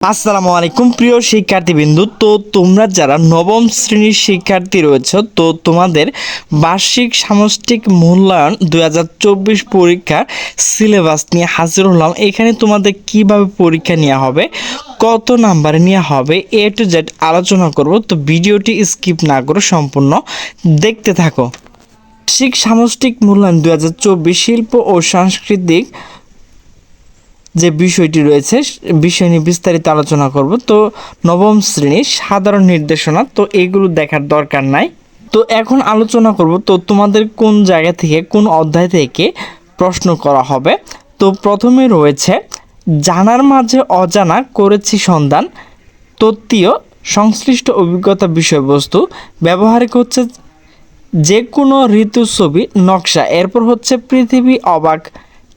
আসসালামু আলাইকুম, প্রিয় শিক্ষার্থীবৃন্দু। তো তোমরা যারা নবম শ্রেণির শিক্ষার্থী রয়েছে, তো তোমাদের বার্ষিক সামষ্টিক মূল্যায়ন দুই হাজার চব্বিশ পরীক্ষার সিলেবাস নিয়ে হাজির হলাম। এখানে তোমাদের কীভাবে পরীক্ষা নেওয়া হবে, কত নাম্বার নেওয়া হবে, এ টু জেড আলোচনা করব। তো ভিডিওটি স্কিপ না করে সম্পূর্ণ দেখতে থাকো। বার্ষিক সামষ্টিক মূল্যায়ন দু হাজার চব্বিশ শিল্প ও সাংস্কৃতিক যে বিষয়টি রয়েছে, বিষয় নিয়ে বিস্তারিত আলোচনা করব। তো নবম শ্রেণির সাধারণ নির্দেশনা, তো এগুলো দেখার দরকার নাই। তো এখন আলোচনা করব, তো তোমাদের কোন জায়গা থেকে, কোন অধ্যায় থেকে প্রশ্ন করা হবে? তো প্রথমে রয়েছে, জানার মাঝে অজানা করেছি সন্ধান, তত্ত্বীয় সংশ্লিষ্ট অভিজ্ঞতা বিষয়বস্তু ব্যবহারিক হচ্ছে যে কোনো ঋতু ছবি, নকশা, এরপর হচ্ছে পৃথিবী অবাক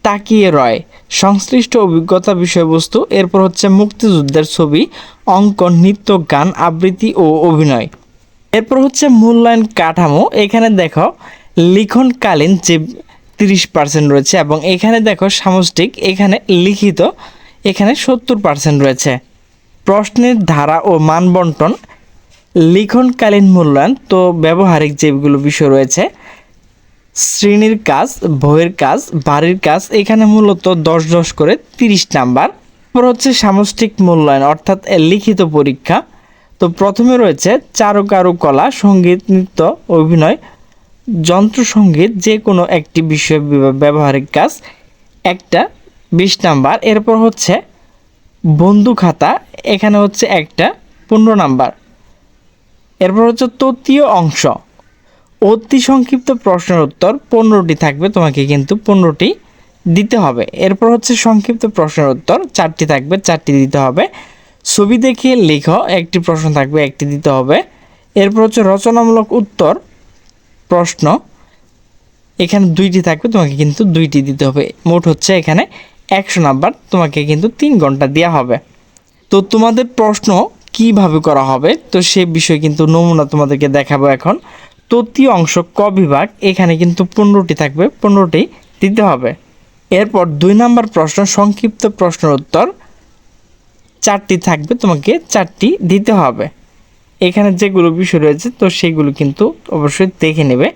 তাকিয়ে রয়। সংশ্লিষ্ট অভিজ্ঞতা বিষয়বস্তু, এরপর হচ্ছে মুক্তিযুদ্ধের ছবি, অঙ্কন, নৃত্য, গান, আবৃত্তি ও অভিনয়। এরপর হচ্ছে মূল্যায়ন কাঠামো, এখানে দেখো লিখনকালীন যে তিরিশ পার্সেন্ট রয়েছে এবং এখানে দেখো সামষ্টিক, এখানে লিখিত, এখানে সত্তর পার্সেন্ট রয়েছে। প্রশ্নের ধারা ও মানবন্টন, লিখনকালীন মূল্যায়ন, তো ব্যবহারিক যেগুলো বিষয় রয়েছে শ্রেণির কাজ, বইয়ের কাজ, বাড়ির কাজ, এখানে মূলত দশ দশ করে তিরিশ নাম্বার। তারপর হচ্ছে সামষ্টিক মূল্যায়ন, অর্থাৎ লিখিত পরীক্ষা। তো প্রথমে রয়েছে চারুকারুকলা, সংগীত, নৃত্য, অভিনয় যন্ত্রসঙ্গীত যে কোনো একটি বিষয় ব্যবহারিক কাজ। একটা, বিশ নাম্বার। এরপর হচ্ছে বন্ধু খাতা, এখানে হচ্ছে একটা, পনেরো নাম্বার। এরপর হচ্ছে তৃতীয় অংশ। অতি সংক্ষিপ্ত প্রশ্নের উত্তর পনেরোটি থাকবে, তোমাকে কিন্তু পনেরোটি দিতে হবে। এরপর হচ্ছে সংক্ষিপ্ত প্রশ্নের উত্তর, চারটি থাকবে, চারটি দিতে হবে। ছবি দেখে লেখো, একটি প্রশ্ন থাকবে, একটি দিতে হবে। এরপর হচ্ছে রচনামূলক উত্তর প্রশ্ন, এখানে দুইটি থাকবে, তোমাকে কিন্তু দুইটি দিতে হবে। মোট হচ্ছে এখানে একশো নাম্বার, তোমাকে কিন্তু তিন ঘণ্টা দেওয়া হবে। তো তোমাদের প্রশ্ন কীভাবে করা হবে? তো সে বিষয়ে কিন্তু নমুনা তোমাদেরকে দেখাবো এখন। তৃতীয় অংশ ক বিভাগ, এখানে কিন্তু পনেরোটি থাকবে, পনেরোটি দিতে হবে। এরপর দুই নম্বর প্রশ্ন, সংক্ষিপ্ত প্রশ্নের উত্তর, চারটি থাকবে, তোমাকে চারটি দিতে হবে। এখানে যেগুলো বিষয় রয়েছে, তো সেগুলো কিন্তু অবশ্যই দেখে নেবে।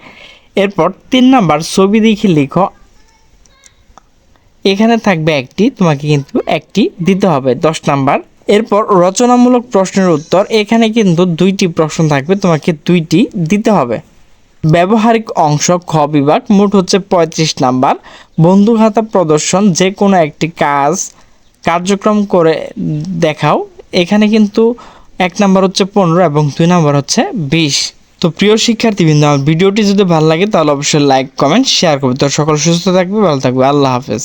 এরপর তিন নাম্বার, ছবি দেখে লিখো। এখানে থাকবে একটি, তোমাকে কিন্তু একটি দিতে হবে। দশ নাম্বার এরপর রচনামূলক প্রশ্নের উত্তর। এখানে কিন্তু দুইটি প্রশ্ন থাকবে, তোমাকে দুইটি দিতে হবে। ব্যবহারিক অংশ খ বিভাগ, মোট হচ্ছে পঁয়ত্রিশ নাম্বার। বন্ধু খাতা প্রদর্শন যে কোনো একটি কাজ, কার্যক্রম করে দেখাও। এখানে কিন্তু এক নাম্বার হচ্ছে পনেরো এবং দুই নাম্বার হচ্ছে বিশ। তো প্রিয় শিক্ষার্থীবৃন্দ, আমার ভিডিওটি যদি ভালো লাগে, তাহলে অবশ্যই লাইক কমেন্ট শেয়ার করবে। তো সকল সুস্থ থাকবে, ভালো থাকবে। আল্লাহ হাফেজ।